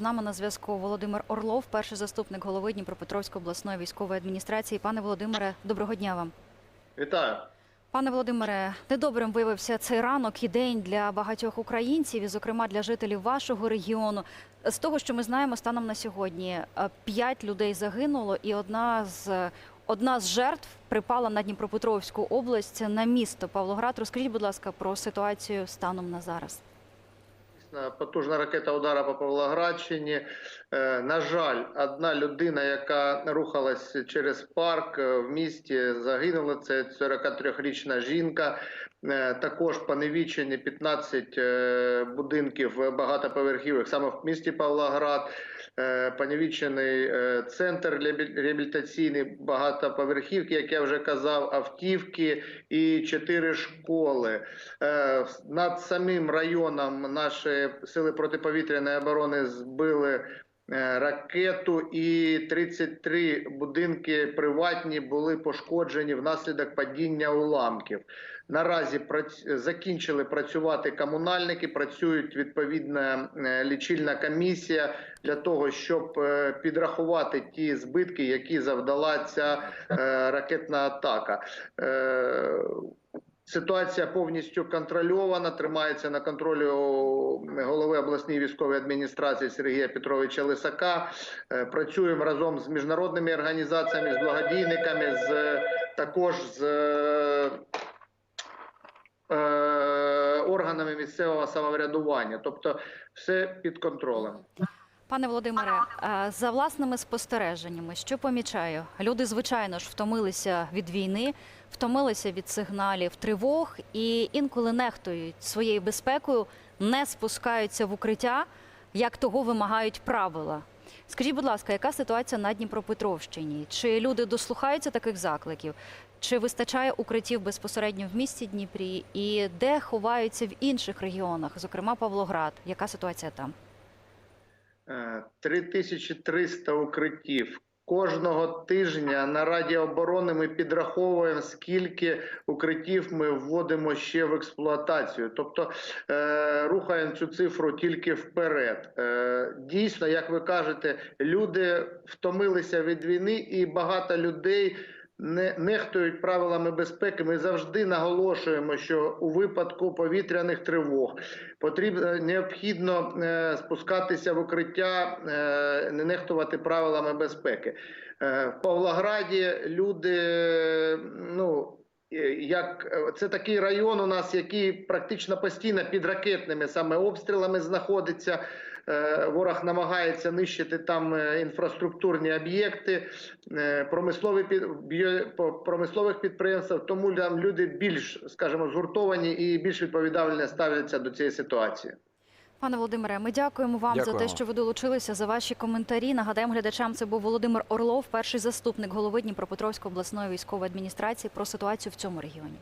З нами на зв'язку Володимир Орлов, перший заступник голови Дніпропетровської обласної військової адміністрації. Пане Володимире, доброго дня вам. Вітаю. Пане Володимире, недобрим виявився цей ранок і день для багатьох українців, і, зокрема, для жителів вашого регіону. З того, що ми знаємо, станом на сьогодні е, п'ять людей загинуло, і одна з одна з жертв припала на Дніпропетровську область на місто Павлоград. Розкажіть, будь ласка, про ситуацію станом на зараз. Потужна ракета удара по Павлоградщині. Е, На жаль, одна людина, яка рухалась через парк е, в місті, загинула. Це 43-річна жінка. Е, Також поневічені 15 е, будинків багатоповерхівок саме в місті Павлоград. Е, е, центр реабілітаційний багатоповерхівки, як я вже казав, автівки і чотири школи. Е, Над самим районом наші сили протиповітряної оборони збили е, ракету, і 33 будинки приватні були пошкоджені внаслідок падіння уламків. Наразі прац- закінчили працювати комунальники, працюють відповідна е, лічильна комісія для того, щоб е, підрахувати ті збитки, які завдала ця ракетна атака. Е, Ситуація повністю контрольована, тримається на контролі голови обласної військової адміністрації Сергія Петровича Лисака. Е, Працюємо разом з міжнародними організаціями, з благодійниками, з також з е, органами місцевого самоврядування. Тобто, все під контролем. Пане Володимире, за власними спостереженнями, що помічаю, люди звичайно ж втомилися від війни, втомилися від сигналів тривог і інколи нехтують своєю безпекою, не спускаються в укриття, як того вимагають правила. Скажіть, будь ласка, яка ситуація на Дніпропетровщині? Чи люди дослухаються таких закликів? Чи вистачає укриттів безпосередньо в місті Дніпрі? І де ховаються в інших регіонах, зокрема Павлоград? Яка ситуація там? Е, 3300 укриттів. Кожного тижня на Раді оборони ми підраховуємо, скільки укриттів ми вводимо ще в експлуатацію. Тобто е, рухаємо цю цифру тільки вперед. Е, дійсно, як ви кажете, люди втомилися від війни, і багато людей. Не нехтують правилами безпеки. Ми завжди наголошуємо, що у випадку повітряних тривог потрібно необхідно е, спускатися в укриття, е, не нехтувати правилами безпеки. Е, в Павлограді люди, е, ну. Е, Як е, це такий район у нас, який практично постійно під ракетними саме обстрілами знаходиться. Е, Ворог намагається нищити там інфраструктурні об'єкти, промислові промислових підприємствах. Тому там люди більш, скажімо, згуртовані і більш відповідально ставляться до цієї ситуації. Пане Володимире, ми дякуємо вам за те, що ви долучилися за ваші коментарі. Нагадаємо глядачам, це був Володимир Орлов, перший заступник голови Дніпропетровської обласної військової адміністрації про ситуацію в цьому регіоні.